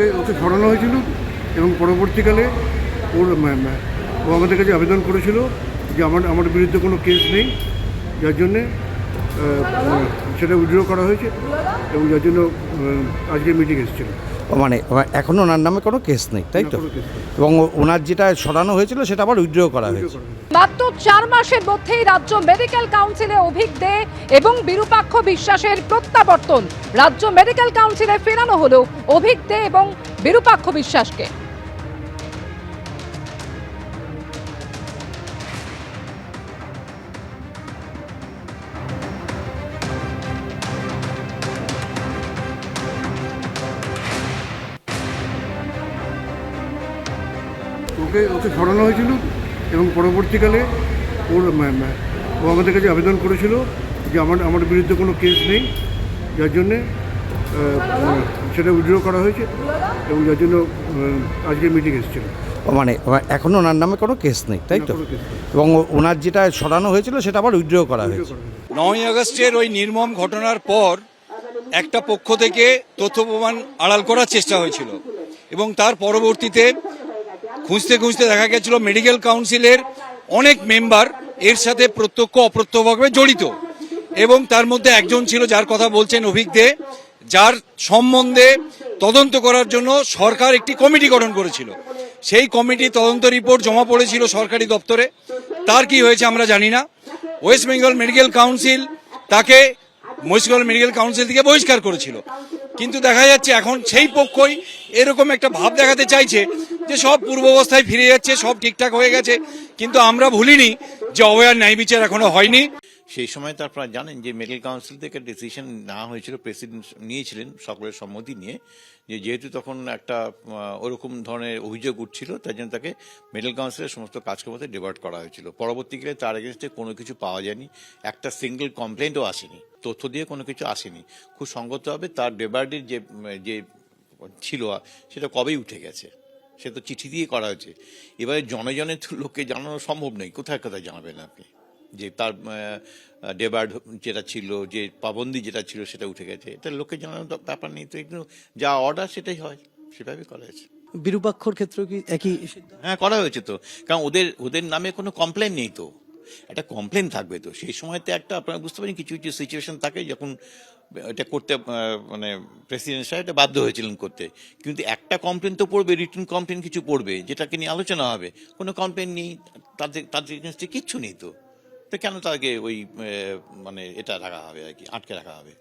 ওকে ওকে সরানো হয়েছিল এবং পরবর্তীকালে ওর ও আমাদের কাছে আবেদন করেছিল যে আমার আমার বিরুদ্ধে কোনো কেস নেই, যার জন্যে সেটা উইড্র করা হয়েছে এবং যার জন্য আজকে মিটিং এসেছিল। মানে এখন ওনার নামে কোনো কেস নেই তাই তো। এবং ওনার যেটা সরানো হয়েছিল সেটা আবার উইথড্র করা হয়েছে। মাত্র চার মাসের মধ্যেই রাজ্য মেডিকেল কাউন্সিলে অভিক দে এবং বিরূপাক্ষ বিশ্বাসের প্রত্যাবর্তন। রাজ্য মেডিকেল কাউন্সিলে ফেরানো হলো অভিক দে এবং বিরূপাক্ষ বিশ্বাসকে। ওকে ওকে সরানো হয়েছিল এবং পরবর্তীকালে ওর ও আমাদের কাছে আবেদন করেছিল যে আমার আমার বিরুদ্ধে কোনো কেস নেই যার জন্যে সেটা উইড্র করা হয়েছে এবং যার জন্য আজকে মিটিং এসেছিল। মানে এখন ওনার নামে কোনো কেস নেই তাই তো। এবং ওনার যেটা সরানো হয়েছিল সেটা আবার উইথড্র করা হয়েছে। নয় আগস্টের ওই নির্মম ঘটনার পর একটা পক্ষ থেকে তথ্য প্রমাণ আড়াল করার চেষ্টা হয়েছিল এবং তার পরবর্তীতে খুঁজতে খুঁজতে দেখা গেছিল মেডিকেল কাউন্সিলের অনেক মেম্বার এর সাথে প্রত্যক্ষ অপ্রত্যক্ষভাবে জড়িত। এবং তার মধ্যে একজন ছিল যার কথা বলছেন অভিক দে, যার সম্বন্ধে তদন্ত করার জন্য সরকার একটি কমিটি গঠন করেছিল। সেই কমিটি তদন্ত রিপোর্ট জমা পড়েছিল সরকারি দপ্তরে। তার কি হয়েছে আমরা জানি না। ওয়েস্ট বেঙ্গল মেডিকেল কাউন্সিল তাকে ওয়েস্ট বেঙ্গল মেডিকেল কাউন্সিল থেকে বহিষ্কার করেছিল। কিন্তু দেখা যাচ্ছে এখন সেই পক্ষই এরকম একটা ভাব দেখাতে চাইছে যে সব পূর্বাবস্থায় ফিরে যাচ্ছে, সব ঠিকঠাক হয়ে গেছে। কিন্তু আমরা ভুলিনি যে অবয়ার ন্যায় বিচার এখনও হয়নি। সেই সময় তো আপনারা জানেন যে মেডিকেল কাউন্সিল থেকে ডিসিশন না হয়েছিল, প্রেসিডেন্ট নিয়েছিলেন সকলের সম্মতি নিয়ে, যে যেহেতু তখন একটা ওরকম ধরনের অভিযোগ উঠছিল তাই জন্য তাকে মেডিকেল কাউন্সিলের সমস্ত কাজকর্মতে ডিভার্ট করা হয়েছিল। পরবর্তীকালে তার এগেনস্টে কোনো কিছু পাওয়া যায়নি, একটা সিঙ্গেল কমপ্লেন্টও আসেনি, তথ্য দিয়ে কোনো কিছু আসেনি। খুব সঙ্গতভাবে তার ডেবার্ডির যে যে ছিল, সেটা কবেই উঠে গেছে। সে তো চিঠি দিয়ে করা হয়েছে। এবারে জনে জনে তো লোককে জানানো সম্ভব নেই কোথায় কোথায় জানাবেন আপনি? যে তার ডেবার্ড যেটা ছিল যে পাবন্দি যেটা ছিল সেটা উঠে গেছে। এটা লোককে জানানোর ব্যাপার নেই। তো একটু যা অর্ডার সেটাই হয়। সেভাবে করা হয়েছে। বিরূপাক্ষর ক্ষেত্রেও কি একই হ্যাঁ করা হয়েছে তো। কারণ ওদের ওদের নামে কোনো কমপ্লেন নেই তো। একটা কমপ্লেন থাকবে তো। সেই সময়তে একটা আপনারা বুঝতে পারেন কিছু কিছু সিচুয়েশন থাকে যখন এটা করতে মানে প্রেসিডেন্ট সাহেব এটা বাধ্য হয়েছিলেন করতে। কিন্তু একটা কমপ্লেন তো পড়বে রিটার্ন কমপ্লেন কিছু পড়বে, যেটাকে নিয়ে আলোচনা হবে। কোনো কমপ্লেন নেই তাদের তাদের কিচ্ছু নেই তো। তো কেন তাকে ওই মানে এটা রাখা হবে আর কি, আটকে রাখা হবে?